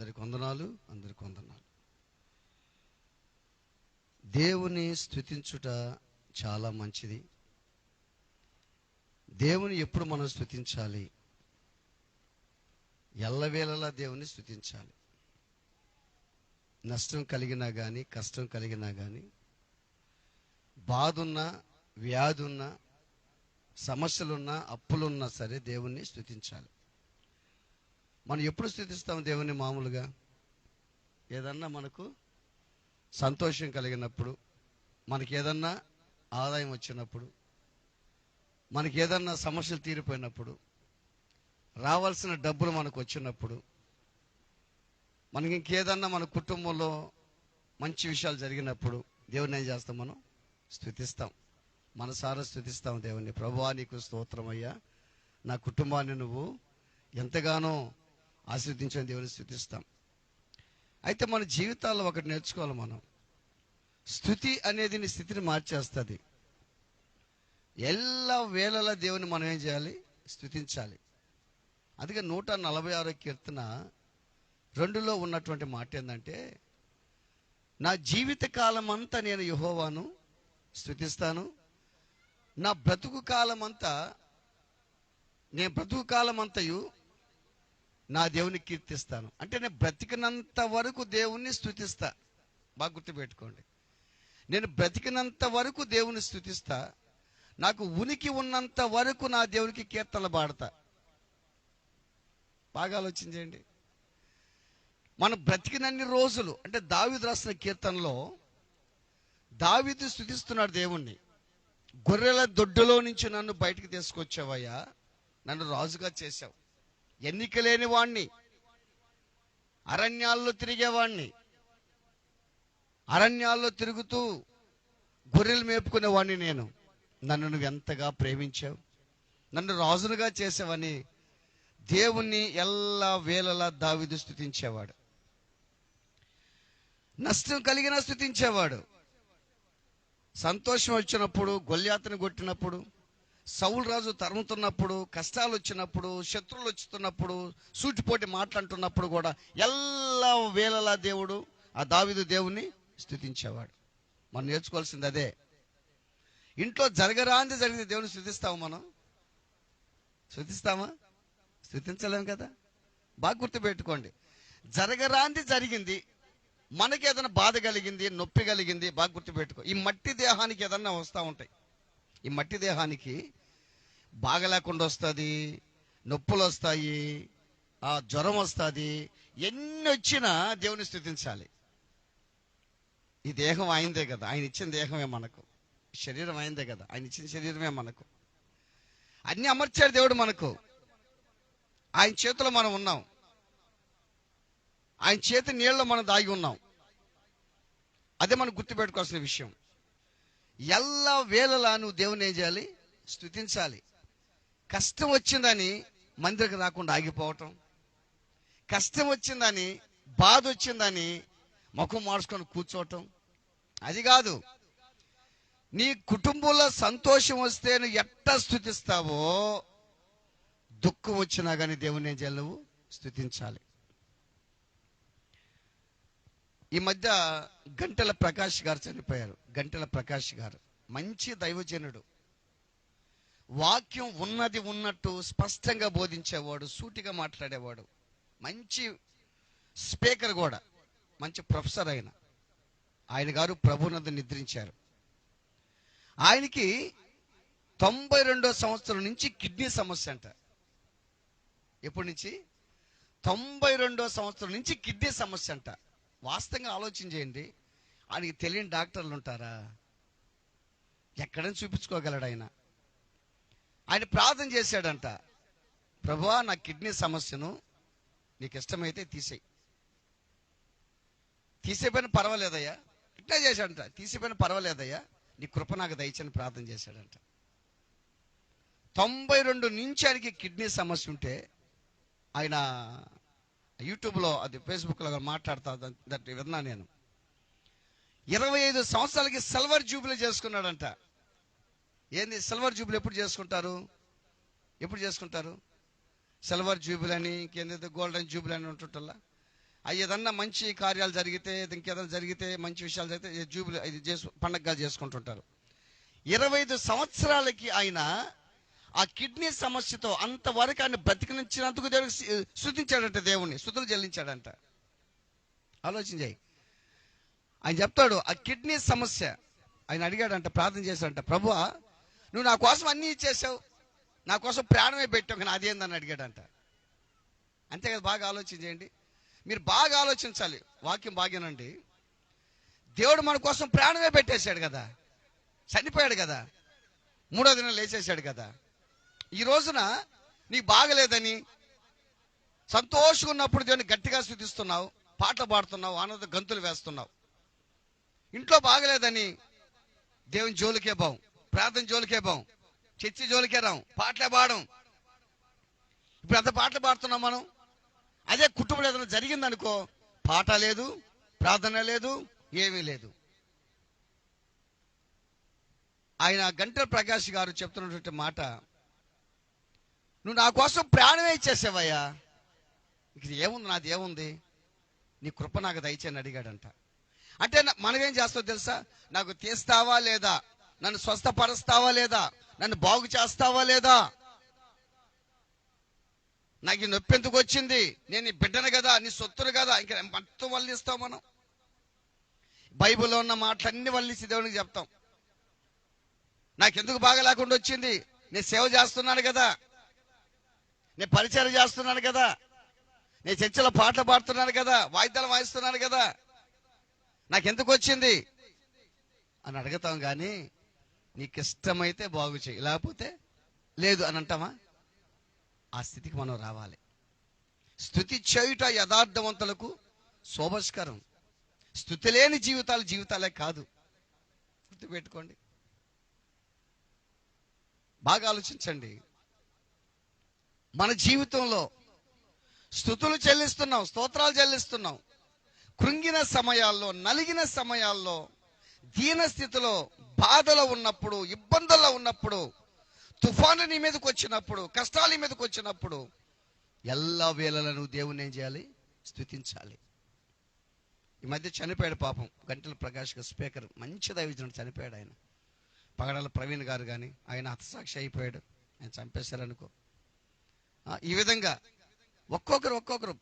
అందరికి వందనాలు అందరికి వందనాలు దేవుని స్థుతించుట చాలా మంచిది. దేవుని ఎప్పుడు మనం స్థుతించాలి ఎల్లవేళలా దేవుని స్థుతించాలి నష్టం కలిగినా కానీ కష్టం కలిగినా కానీ బాధ వ్యాధున్నా సమస్యలున్నా అప్పులున్నా సరే దేవుణ్ణి స్థుతించాలి మనం ఎప్పుడు స్థుతిస్తాం దేవుని మామూలుగా? ఏదన్నా మనకు సంతోషం కలిగినప్పుడు మనకి ఏదన్నా ఆదాయం వచ్చినప్పుడు మనకి ఏదన్నా సమస్యలు తీరిపోయినప్పుడు రావాల్సిన డబ్బులు మనకు వచ్చినప్పుడు మనకి ఇంకేదన్నా మన కుటుంబంలో మంచి విషయాలు జరిగినప్పుడు దేవుని ఏం చేస్తాం మనం? స్థుతిస్తాం. మనసారా స్థుతిస్తాం దేవుని ప్రభువా నీకు స్తోత్రమయ్యా నా కుటుంబాన్ని నువ్వు ఎంతగానో ఆశీర్వదించిన దేవుని స్థుతిస్తాం. అయితే మన జీవితాల్లో ఒకటి నేర్చుకోవాలి మనం. స్థుతి అనేది నీ స్థితిని మార్చేస్తుంది. ఎల్ల వేళలా దేవుని మనం ఏం చేయాలి? స్థుతించాలి. అందుకే నూట నలభై ఆరో కీర్తన రెండులో ఉన్నటువంటి మాట ఏంటంటే నా జీవిత కాలం అంతా నేను యహోవాను స్థుతిస్తాను. నా బ్రతుకు కాలం అంతా నేను బ్రతుకు కాలం అంతయు నా దేవుని కీర్తిస్తాను. అంటే నేను బ్రతికినంత వరకు దేవుణ్ణి స్థుతిస్తా బాగా గుర్తుపెట్టుకోండి. నేను బ్రతికినంత వరకు దేవుని స్థుతిస్తా నాకు ఉనికి ఉన్నంత వరకు నా దేవునికి కీర్తనలు పాడతా. బాగా ఆలోచించండి మనం బ్రతికినన్ని రోజులు అంటే దావిదు రాసిన కీర్తనలో దావిదు స్థుతిస్తున్నాడు దేవుణ్ణి. గొర్రెల దొడ్డులో నుంచి నన్ను బయటికి తీసుకొచ్చావయ్యా. నన్ను రాజుగా చేశావు. ఎన్నిక లేని వాణ్ణి. అరణ్యాల్లో తిరిగేవాణ్ణి అరణ్యాల్లో తిరుగుతూ గొర్రెలు మేపుకునేవాణ్ణి నేను. నన్ను నువ్వు ఎంతగా ప్రేమించావు. నన్ను రాజులుగా చేసావని దేవుణ్ణి ఎల్లా వేళలా దావిదు స్థుతించేవాడు నష్టం కలిగిన స్థుతించేవాడు సంతోషం వచ్చినప్పుడు గొల్యాతను కొట్టినప్పుడు సౌలు రాజు తరుముతున్నప్పుడు కష్టాలు వచ్చినప్పుడు శత్రువులు వచ్చుతున్నప్పుడు సూటిపోటి మాట్లాడుతున్నప్పుడు కూడా ఎల్లా వేళలా దేవుడు ఆ దావిదు దేవుణ్ణి స్థుతించేవాడు. మనం నేర్చుకోవాల్సింది అదే. ఇంట్లో జరగరాంది జరిగితే దేవుని స్థుతిస్తాము మనం? స్థుతిస్తామా? స్థుతించలేము కదా? బాగా గుర్తుపెట్టుకోండి. జరగరాంది జరిగింది మనకి ఏదైనా బాధ కలిగింది నొప్పి కలిగింది బాగా గుర్తుపెట్టుకో. ఈ మట్టి దేహానికి ఏదన్నా వస్తూ ఉంటాయి. ఈ మట్టి దేహానికి బాగలేకుండా వస్తుంది నొప్పులు వస్తాయి ఆ జ్వరం వస్తుంది ఎన్ని వచ్చినా దేవుని స్థుతించాలి. ఈ దేహం ఆయనదే కదా ఆయన ఇచ్చిన దేహమే మనకు. శరీరం ఆయనదే కదా ఆయన ఇచ్చిన శరీరమే మనకు. అన్ని అమర్చాడు దేవుడు మనకు. ఆయన చేతిలో మనం ఉన్నాం. ఆయన చేతి నీళ్ళలో మనం దాగి ఉన్నాం. అదే మనం గుర్తుపెట్టుకోవాల్సిన విషయం. ఎల్ల వేళలా నువ్వు దేవుని ఏం చేయాలి? స్థుతించాలి కష్టం వచ్చిందని మందిరికి రాకుండా ఆగిపోవటం. కష్టం వచ్చిందని బాధ వచ్చిందని ముఖం మార్చుకొని కూర్చోవటం. అది కాదు. నీ కుటుంబంలో సంతోషం వస్తే నువ్వు ఎట్టా స్థుతిస్తావో దుఃఖం వచ్చినా కానీ దేవుని ఏం చేయాలి నువ్వు? స్థుతించాలి ఈ మధ్య గంటల ప్రకాష్ గారు చనిపోయారు. గంటల ప్రకాష్ గారు. మంచి దైవజనుడు. వాక్యం ఉన్నది ఉన్నట్టు స్పష్టంగా బోధించేవాడు సూటిగా మాట్లాడేవాడు. మంచి స్పీకర్ కూడా. మంచి ప్రొఫెసర్ ఆయన. ఆయన గారు ప్రభునందు నిద్రించారు. ఆయనకి తొంభై రెండో సంవత్సరం నుంచి కిడ్నీ సమస్య అంట. ఎప్పటి నుంచి? తొంభై రెండో సంవత్సరం నుంచి కిడ్నీ సమస్య అంట. వాస్తవంగా ఆలోచన చేయండి. ఆయనకి తెలియని డాక్టర్లు ఉంటారా? ఎక్కడైనా చూపించుకోగలడు ఆయన. ఆయన ప్రార్థన చేశాడంట ప్రభువా నా కిడ్నీ సమస్యను నీకు ఇష్టమైతే తీసేయి. తీసేపోయిన పర్వాలేదయ్యా. ఇట్లా చేశాడంట తీసేపోయిన పర్వాలేదయ్యా. నీ కృప నాకు దయచని ప్రార్థన చేశాడంట. తొంభై రెండు నుంచి ఆయనకి కిడ్నీ సమస్య ఉంటే ఆయన యూట్యూబ్లో అది ఫేస్బుక్లో మాట్లాడతా దట్ విన్నా నేను. ఇరవై ఐదు సంవత్సరాలకి సిల్వర్ జూబిలీ చేసుకున్నాడంట. ఏంది సిల్వర్ జూబిలీ ఎప్పుడు చేసుకుంటారు? ఎప్పుడు చేసుకుంటారు? సిల్వర్ జూబిలీ అని ఇంకేందైతే గోల్డెన్ జూబిలీ అని ఉంటుంటల్లా? అవి ఏదన్నా మంచి కార్యాలు జరిగితే ఇంకేదన్నా జరిగితే మంచి విషయాలు జరిగితే ఇది జూబిలీ ఇది చేసు పండగగా చేసుకుంటుంటారు. ఇరవై ఐదు సంవత్సరాలకి ఆయన ఆ కిడ్నీ సమస్యతో అంతవరకు ఆయన బ్రతికినిచ్చినందుకు దేవుడికి సి- దేవుణ్ణి. స్థుతులు చెల్లించాడంట ఆలోచన చేయి ఆయన చెప్తాడు ఆ కిడ్నీ సమస్య. ఆయన అడిగాడంట ప్రార్థన చేశాడంట ప్రభు నువ్వు నా కోసం అన్నీ ఇచ్చేసావు నా కోసం ప్రాణమే పెట్టావు కానీ అదేందని అడిగాడంట. అంతే కదా బాగా ఆలోచన చేయండి మీరు బాగా ఆలోచించాలి. వాక్యం బాగానండి. దేవుడు మన కోసం ప్రాణమే పెట్టేశాడు కదా. చనిపోయాడు కదా. మూడో దినం లేచేశాడు కదా. ఈ రోజున నీకు బాగలేదని సంతోషంగా ఉన్నప్పుడు దేవుని గట్టిగా స్థుతిస్తున్నావు పాటలు పాడుతున్నావు ఆనంద గంతులు వేస్తున్నావు. ఇంట్లో బాగలేదని దేవుని జోలికే బాం ప్రార్థన జోలికే బాం చర్చి జోలికే రాం పాటలే పాడం. ఇప్పుడు అంత పాటలు పాడుతున్నాం మనం? అదే కుటుంబంలో ఏదైనా జరిగిందనుకో పాట లేదు ప్రార్థన లేదు ఏమీ లేదు. ఆయన గంటల ప్రకాష్ గారు చెప్తున్నటువంటి మాట నువ్వు నా కోసం ప్రాణమే ఇచ్చేసావయ్యా. ఇది ఏముంది? నాది ఏముంది? నీ కృప నాకు దయచేయని అడిగాడంట. అంటే మనమేం చేస్తావు తెలుసా? నాకు తీస్తావా లేదా? నన్ను స్వస్థపరుస్తావా లేదా? నన్ను బాగు చేస్తావా లేదా? నాకు ఈ నొప్పి ఎందుకు వచ్చింది? నేను నీ బిడ్డను కదా నీ సొత్తును కదా ఇంకా మొత్తం వల్లిస్తాం మనం. బైబిల్లో ఉన్న మాటలన్నీ వల్లిసి దేవునికి చెప్తాం. నాకెందుకు బాగా లేకుండా వచ్చింది? నేను సేవ చేస్తున్నాను కదా. నేను పరిచయం చేస్తున్నాను కదా. నేను చర్చలో పాటలు పాడుతున్నాను కదా. వాయిద్యాలు వాయిస్తున్నాను కదా. నాకెందుకు వచ్చింది? అని అడుగుతాం కానీ నీకు ఇష్టమైతే బాగు చేయి. లేకపోతే లేదు అని అంటామా? ఆ స్థితికి మనం రావాలి. స్థుతి చేయుట యథార్థవంతులకు శోభస్కరం. స్థుతి లేని జీవితాలు జీవితాలే కాదు. గుర్తుపెట్టుకోండి. బాగా ఆలోచించండి. మన జీవితంలో స్థుతులు చెల్లిస్తున్నాం స్తోత్రాలు చెల్లిస్తున్నాం. కృంగిన సమయాల్లో నలిగిన సమయాల్లో దీన స్థితిలో బాధలో ఉన్నప్పుడు ఇబ్బందుల్లో ఉన్నప్పుడు తుఫాను నీ మీదకి వచ్చినప్పుడు కష్టాలు నీ మీదకి వచ్చినప్పుడు ఎల్ల వేళలను దేవుని ఏం చేయాలి? స్థుతించాలి. ఈ మధ్య చనిపోయాడు పాపం. గంటల ప్రకాష్ గారు స్పీకర్. మంచి దైవజనుడు చనిపోయాడు ఆయన. పగడాల ప్రవీణ్ గారు కానీ ఆయన హతసాక్షి అయిపోయాడు. ఆయన చంపేశారనుకో. ఈ విధంగా. ఒక్కొక్కరు ఒక్కొక్కరు.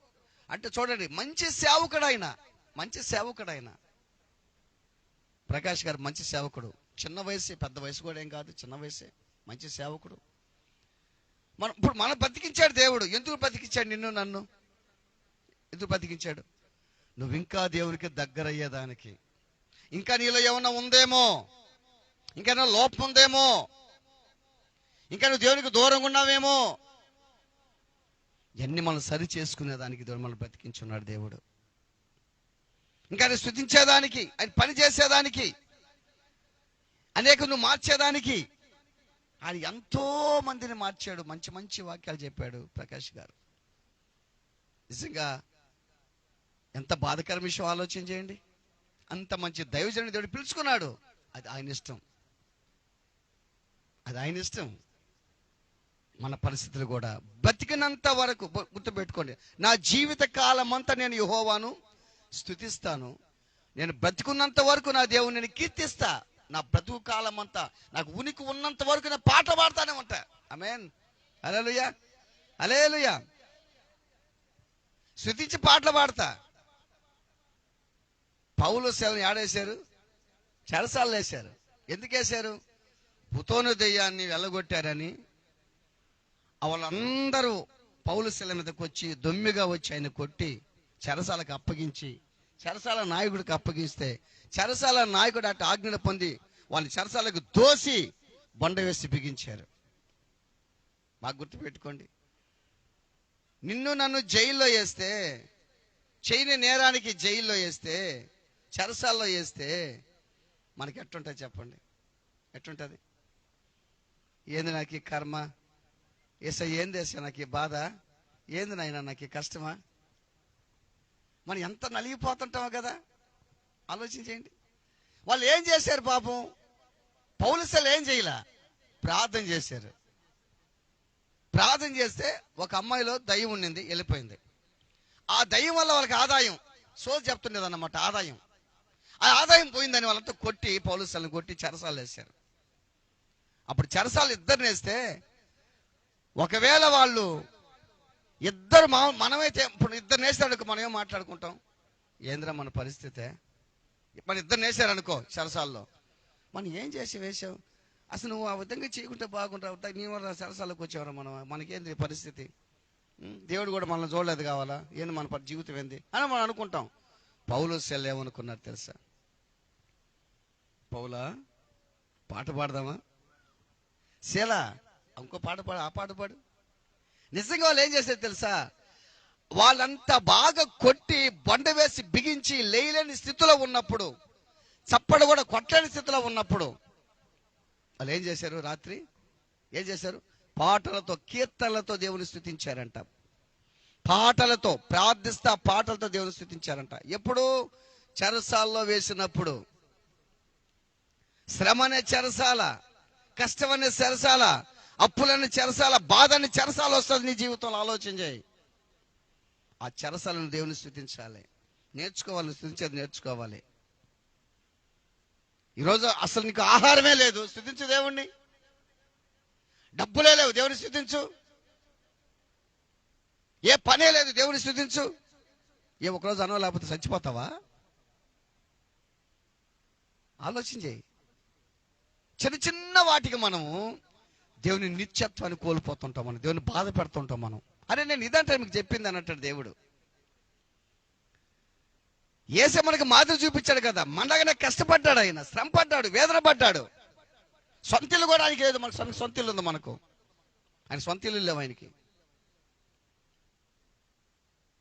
అంటే చూడండి మంచి సేవకుడు ఆయన మంచి సేవకుడు ఆయన ప్రకాష్ గారు మంచి సేవకుడు. చిన్న వయసే పెద్ద వయసు కూడా ఏం కాదు చిన్న వయసే మంచి సేవకుడు. మనం ఇప్పుడు మనం బతికించాడు దేవుడు. ఎందుకు బతికించాడు నిన్ను నన్ను? ఎందుకు బతికించాడు? నువ్వు ఇంకా దేవునికి దగ్గరయ్యేదానికి. ఇంకా నీలో ఏమన్నా ఉందేమో? ఇంకా ఏమైనా లోపం ఉందేమో? ఇంకా నువ్వు దేవునికి దూరంగా ఉన్నావేమో? ఇవన్నీ మనం సరి చేసుకునేదానికి దేవుడు మనం బ్రతికించున్నాడు దేవుడు. ఇంకా ఆయన స్థుతించేదానికి ఆయన పని చేసేదానికి అనేక నువ్వు మార్చేదానికి ఆయన ఎంతో మందిని మార్చాడు మంచి మంచి వాక్యాలు చెప్పాడు ప్రకాష్ గారు. నిజంగా ఎంత బాధకర విషయం ఆలోచన చేయండి. అంత మంచి దైవజనుడు దేవుడు పిలుచుకున్నాడు. అది ఆయన ఇష్టం. అది ఆయన ఇష్టం. మన పరిస్థితులు కూడా. బతికినంత వరకు గుర్తుపెట్టుకోండి. నా జీవిత కాలం అంతా నేను యుహోవాను స్థుతిస్తాను నేను బ్రతికున్నంత వరకు నా దేవుని నేను కీర్తిస్తా. నా బ్రతుకు కాలం అంతా నాకు ఉనికి ఉన్నంత వరకు నేను పాట పాడతానే ఉంటా. అమేన్ అలేలుయా అలేలుయా శృతించి పాటలు పాడతా. పౌలు సేవను ఆడేశారు చెరసాలు వేశారు ఎందుకు వేశారు పుతోను దెయ్యాన్ని వెళ్ళగొట్టారని వాళ్ళందరూ పౌలు శిల మీదకి వచ్చి దొమ్మిగా వచ్చి ఆయన కొట్టి చెరసాలకు అప్పగించి చెరసాల నాయకుడికి అప్పగిస్తే చెరసాల నాయకుడు అటు ఆజ్ఞను పొంది వాళ్ళని చెరసాలకు దోసి బొండ వేసి బిగించారు. మాకు గుర్తుపెట్టుకోండి. నిన్ను నన్ను జైల్లో వేస్తే చేయని నేరానికి జైల్లో వేస్తే చెరసాల్లో వేస్తే మనకి ఎట్టుంటుంది చెప్పండి? ఎట్టుంటుంది? ఏంది నాకు ఈ కర్మ? ఏస ఏంది చేసా నాకు ఈ బాధ? ఏంది నాయన నాకు ఈ కష్టమా? మనం ఎంత నలిగిపోతుంటామో కదా? ఆలోచించేయండి. వాళ్ళు ఏం చేశారు పాపం? పౌలసలు ఏం చేయలే? ప్రార్థన చేశారు. ప్రార్థన చేస్తే ఒక అమ్మాయిలో దయ్యం ఉండింది వెళ్ళిపోయింది. ఆ దయ్యం వల్ల వాళ్ళకి ఆదాయం సోది చెప్తుండేది అన్నమాట ఆదాయం. ఆ ఆదాయం పోయిందని వాళ్ళంతా కొట్టి పౌలుసలను కొట్టి చెరసాలు వేశారు. అప్పుడు చెరసాలు ఇద్దరు వేస్తే ఒకవేళ వాళ్ళు ఇద్దరు మా మనమైతే ఇప్పుడు ఇద్దరు నేసాడు మనం ఏం మాట్లాడుకుంటాం? ఏంద్రా మన పరిస్థితే? మన ఇద్దరు నేసారు అనుకో సరసాల్లో. మనం ఏం చేసి వేసావు అసలు నువ్వు ఆ విధంగా చేయకుంటే బాగుంటావు. నీ వల్ల సరసాలకు వచ్చేవారు మనం? మనకేంది పరిస్థితి? దేవుడు కూడా మనల్ని చూడలేదు కావాలా? ఏంది మన జీవితం ఏంది? అని మనం అనుకుంటాం. పౌలు సెల్ ఏమనుకున్నారు తెలుసా? పౌలా పాట పాడదామా? శీలా ఇంకో పాట పాడు ఆ పాట పాడు. నిజంగా వాళ్ళు ఏం చేశారు తెలుసా? వాళ్ళంతా బాగా కొట్టి బండ వేసి బిగించి లేయలేని స్థితిలో ఉన్నప్పుడు చప్పడు కూడా కొట్టలేని స్థితిలో ఉన్నప్పుడు వాళ్ళు ఏం చేశారు రాత్రి? ఏం చేశారు? పాటలతో కీర్తనలతో దేవుని స్థుతించారంట. పాటలతో ప్రార్థిస్తా పాటలతో దేవుని స్థుతించారంట. ఎప్పుడు చెరసాల్లో వేసినప్పుడు శ్రమ అనే చెరసాల కష్టం అనే చెరసాల అప్పులనే చెరసాల బాధ చెరసాల వస్తుంది నీ జీవితంలో ఆలోచన చేయి. ఆ చెరసాలను దేవుని స్థుతించాలి. నేర్చుకోవాలి స్థుతించేది నేర్చుకోవాలి. ఈరోజు అసలు నీకు ఆహారమే లేదు. స్థుతించు దేవుణ్ణి. డబ్బులే లేవు. దేవుని స్థుతించు. ఏ పనే లేదు. దేవుని స్థుతించు. ఏ ఒకరోజు అనో లేకపోతే చచ్చిపోతావా? ఆలోచన చేయి. చిన్న చిన్న వాటికి మనము దేవుని నిత్యత్వాన్ని కోల్పోతుంటాం మనం దేవుని బాధ పెడుతుంటాం మనం. అరే నేను ఇదంటే మీకు చెప్పింది అన్నట్టు దేవుడు. ఏసే మనకి మాదిరి చూపించాడు కదా మనలాగానే కష్టపడ్డాడు ఆయన శ్రమ పడ్డాడు వేదన పడ్డాడు సొంత ఇల్లు కూడా ఆయనకి లేదు మనకు సొంత సొంత ఇల్లు ఉంది మనకు. ఆయన సొంత ఇల్లు లేవు ఆయనకి.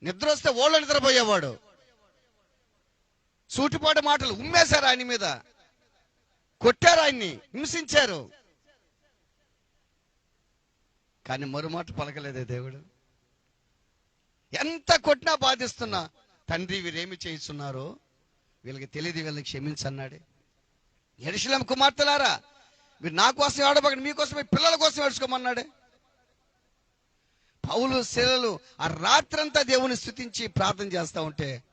నిద్ర వస్తే ఓళ్ళు నిద్రపోయేవాడు. సూటిపాటు మాటలు ఉమ్మేశారు ఆయన మీద. కొట్టారు ఆయన్ని హింసించారు. కానీ మరుమాట పలకలేదే దేవుడు. ఎంత కొట్టినా బాధిస్తున్నా తండ్రి వీరేమి చేయిస్తున్నారో వీళ్ళకి తెలియదు వీళ్ళని క్షమించన్నాడే. ఎరుశలం కుమార్తెలారా మీరు నా కోసం ఏడబగండి మీకోసమే పిల్లల కోసం ఏడుచుకోమన్నాడే. పౌలు శిలలు ఆ రాత్రంతా దేవుని స్థుతించి ప్రార్థన చేస్తా ఉంటే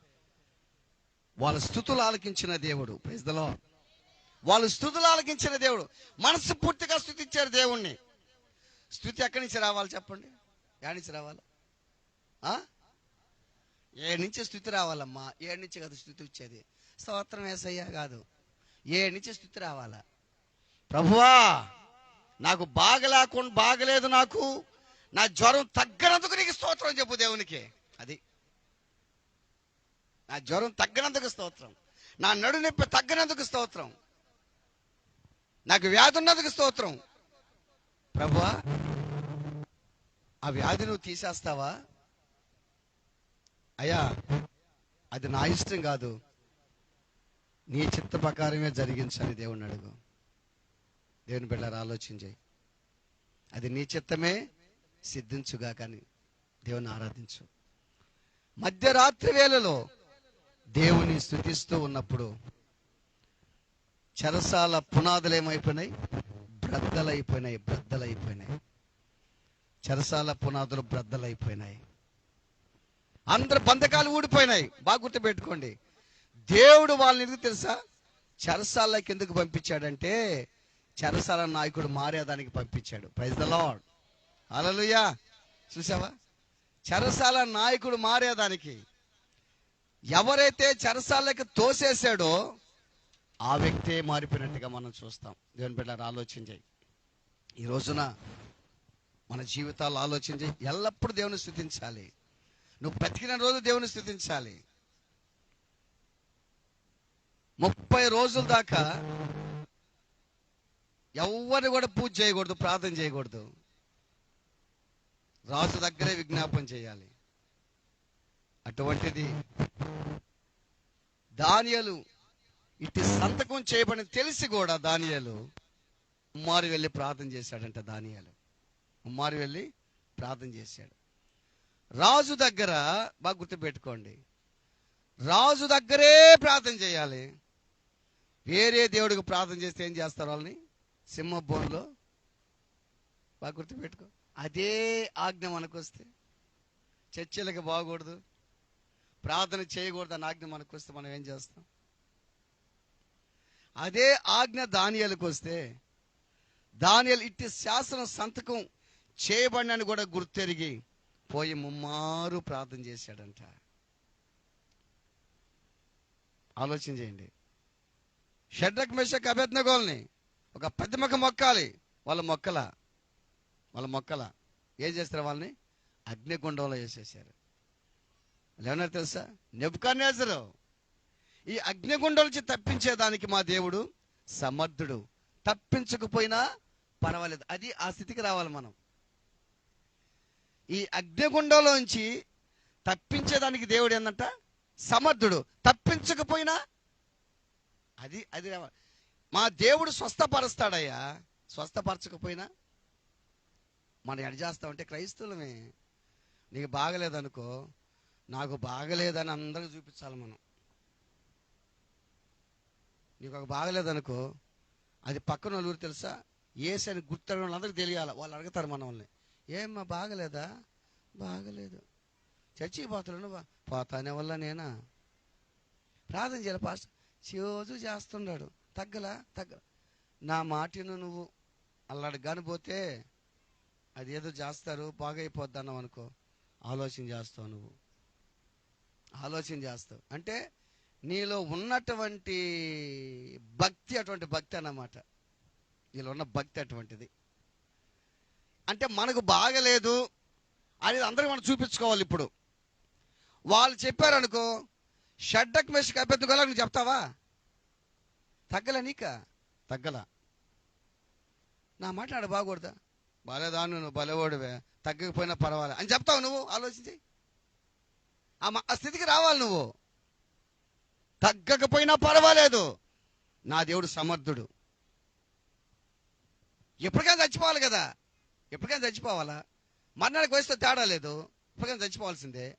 వాళ్ళ స్థుతులు ఆలకించిన దేవుడు ప్రజలో వాళ్ళు స్థుతులు ఆలకించిన దేవుడు మనసు పూర్తిగా స్థుతించారు దేవుణ్ణి. స్థుతి ఎక్కడి నుంచి రావాలి చెప్పండి? ఎక్కడి నుంచి రావాలి? ఏ నుంచి స్థుతి రావాలమ్మా? ఏ నుంచి కదా స్థుతి వచ్చేది? స్తోత్రం వేసయ్యా కాదు. ఏ నుంచి స్థుతి రావాలా? ప్రభువా నాకు బాగలేకుండా బాగలేదు నాకు. నా జ్వరం తగ్గనందుకు నీకు స్తోత్రం చెప్పు దేవునికి. అది. నా జ్వరం తగ్గనందుకు స్తోత్రం. నా నడు నొప్పి తగ్గనందుకు స్తోత్రం. నాకు వ్యాధి ఉన్నందుకు స్తోత్రం. ప్రభువా ఆ వ్యాధి నువ్వు తీసేస్తావా? అయ్యా అది నా ఇష్టం కాదు. నీ చిత్త ప్రకారమే జరిగించాలి దేవుని అడుగు. దేవుని బిడ్డలారా ఆలోచన అది నీ చిత్తమే సిద్ధించుగా కానీ దేవుని ఆరాధించు. మధ్యరాత్రి వేళలో దేవుని స్థుతిస్తూ ఉన్నప్పుడు చెరసాల పునాదులు ఏమైపోయినాయి? పెద్దలైపోయినాయి బ్రద్దలైపోయినాయి. చెరసాల పునాదులు బ్రద్దలైపోయినాయి. అందరు బంధకాలు ఊడిపోయినాయి. బాగా గుర్తుపెట్టుకోండి. దేవుడు వాళ్ళని ఎందుకు తెలుసా? చెరసాలకి ఎందుకు పంపించాడంటే చెరసాల నాయకుడు మారేదానికి పంపించాడు. ప్రైజ్ ద లాడ్ అలలుయా చూసావా? చెరసాల నాయకుడు మారేదానికి ఎవరైతే చెరసాలకి తోసేసాడో ఆ వ్యక్తే మారిపోయినట్టుగా మనం చూస్తాం. దేవుని బిడ్డారు ఆలోచన చేయి. ఈ రోజున మన జీవితాలు ఆలోచన చేయి. ఎల్లప్పుడూ దేవుని స్థుతించాలి. నువ్వు బ్రతికిన రోజు దేవుని స్థుతించాలి. ముప్పై రోజుల దాకా ఎవరిని కూడా పూజ చేయకూడదు ప్రార్థన చేయకూడదు. రాజు దగ్గరే విజ్ఞాపన చేయాలి. అటువంటిది దానియలు ఇటు సంతకం చేయబడిన తెలిసి కూడా దానియాలు ఉమ్మారు వెళ్ళి ప్రార్థన చేశాడంట దానియాలు. ఉమ్మారు వెళ్ళి ప్రార్థన చేశాడు. రాజు దగ్గర బాగా గుర్తుపెట్టుకోండి. రాజు దగ్గరే ప్రార్థన చేయాలి. వేరే దేవుడికి ప్రార్థన చేస్తే ఏం చేస్తారు వాళ్ళని? సింహ బోన్లో? బాగా గుర్తుపెట్టుకో. అదే ఆజ్ఞ మనకు వస్తే చర్చిలకి బాగూడదు. ప్రార్థన అని ఆజ్ఞ మనకు వస్తే మనం ఏం చేస్తాం? అదే ఆజ్ఞ దానియాలకు వస్తే దానియలు ఇట్టి శాసనం సంతకం చేయబడినని కూడా గుర్తెరిగి పోయి ముమ్మారు ప్రార్థన చేశాడంట. ఆలోచన చేయండి. షడ్రక్ మెషక్ అభ్యర్థనగోల్ని ఒక పెద్ద మొక్క మొక్కాలి. వాళ్ళ మొక్కల వాళ్ళ మొక్కల. ఏం చేస్తారు వాళ్ళని? అగ్నిగుండంలో వేసేసారు ఏమన్నారు తెలుసా? నెబుకానేజరు ఈ అగ్నిగుండంలోంచి తప్పించేదానికి మా దేవుడు సమర్థుడు. తప్పించకపోయినా పర్వాలేదు. అది ఆ స్థితికి రావాలి మనం. ఈ అగ్నిగుండంలోంచి తప్పించేదానికి దేవుడు ఏందంట? సమర్థుడు. తప్పించకపోయినా అది అది రావాలి. మా దేవుడు స్వస్థపరుస్తాడయ్యా. స్వస్థపరచకపోయినా మనం ఎడ చేస్తామంటే క్రైస్తవులమే. నీకు బాగలేదనుకో నాకు బాగలేదని అందరికి చూపించాలి మనం. నీకు ఒక బాగలేదనుకో అది పక్కన నలుగురు తెలుసా? ఏసి అని గుర్తు వాళ్ళందరికీ తెలియాలి? వాళ్ళు అడుగుతారు మనల్ని. ఏమ్మా బాగలేదా? బాగలేదు. చర్చికి పోతున్నాను పోతానే వల్ల నేనా? ప్రార్థన చేయాలి పాస్టర్? రోజు చేస్తున్నాడు. తగ్గలా? తగ్గ నా మాటను నువ్వు అల్లాడు కానిపోతే అది ఏదో చేస్తారు బాగైపోద్ది అన్నావు అనుకో ఆలోచన చేస్తావు నువ్వు. ఆలోచన చేస్తావు. అంటే నీలో ఉన్నటువంటి భక్తి అటువంటి భక్తి అన్నమాట. నీలో ఉన్న భక్తి అటువంటిది. అంటే మనకు బాగలేదు అనేది అందరికి మనం చూపించుకోవాలి ఇప్పుడు. వాళ్ళు చెప్పారనుకో షడ్డక్ మెషక్ అభ్యర్థి నువ్వు చెప్తావా? తగ్గల నీక? తగ్గల. నా మాట్లాడ బాగూడదా? బాలేదా నువ్వు బలవాడువే తగ్గకపోయినా పర్వాలే అని చెప్తావు నువ్వు ఆలోచించి. ఆ స్థితికి రావాలి నువ్వు. తగ్గకపోయినా పర్వాలేదు. నా దేవుడు సమర్థుడు. ఎప్పటికైనా చచ్చిపోవాలి కదా. ఎప్పటికైనా చచ్చిపోవాలా? మర్నాడికి వస్తే తేడా లేదు. ఎప్పటికైనా చచ్చిపోవాల్సిందే.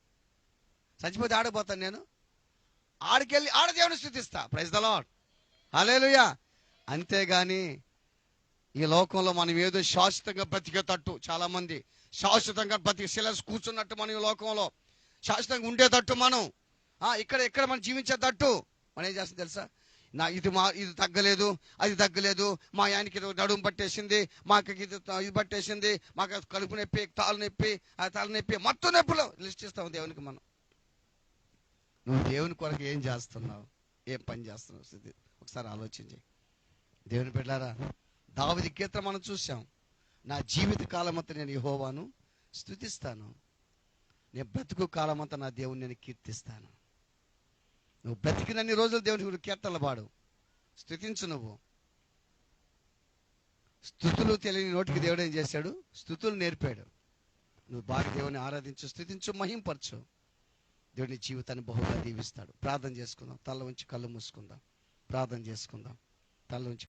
చచ్చిపోతే ఆడపోతాను నేను. ఆడికెళ్ళి ఆడ దేవుని స్థుతిస్తా. ప్రైజ్ ద లాడ్ అలేలుయా అంతేగాని ఈ లోకంలో మనం ఏదో శాశ్వతంగా బ్రతికేటట్టు చాలా మంది శాశ్వతంగా బ్రతికి శిలస్ కూర్చున్నట్టు మనం ఈ లోకంలో శాశ్వతంగా ఉండేటట్టు మనం ఇక్కడ ఇక్కడ మనం జీవించేటట్టు మనం ఏం చేస్తాం తెలుసా? నా ఇది మా ఇది తగ్గలేదు అది తగ్గలేదు మా ఆయనకి నడుము పట్టేసింది మాకు ఇది ఇది పట్టేసింది మాకు కడుపు నొప్పి తాలు నొప్పి ఆ తల నొప్పి మొత్తం నొప్పులు లిస్ట్ ఇస్తాం దేవునికి మనం. నువ్వు దేవుని కొరకు ఏం చేస్తున్నావు? ఏం పని చేస్తున్నావు? స్థితి ఒకసారి ఆలోచించి దేవుని పెట్టారా దావిది కీర్తన మనం చూసాం నా జీవిత కాలమంతా నేను యహోవాను స్థుతిస్తాను నేను బ్రతుకు కాలమంతా నా దేవుని నేను కీర్తిస్తాను. నువ్వు బ్రతికినన్ని రోజులు దేవుని గురించి కీర్తనలు పాడు. స్థుతించు నువ్వు. స్థుతులు తెలియని నోటికి దేవుడు ఏం చేశాడు? స్థుతులు నేర్పాడు. నువ్వు బాగా దేవుని ఆరాధించు స్థుతించు మహింపరచు. దేవుని జీవితాన్ని బహుగా దీవిస్తాడు. ప్రార్థన చేసుకుందాం. తల ఉంచి కళ్ళు మూసుకుందాం. ప్రార్థన చేసుకుందాం. తల ఉంచి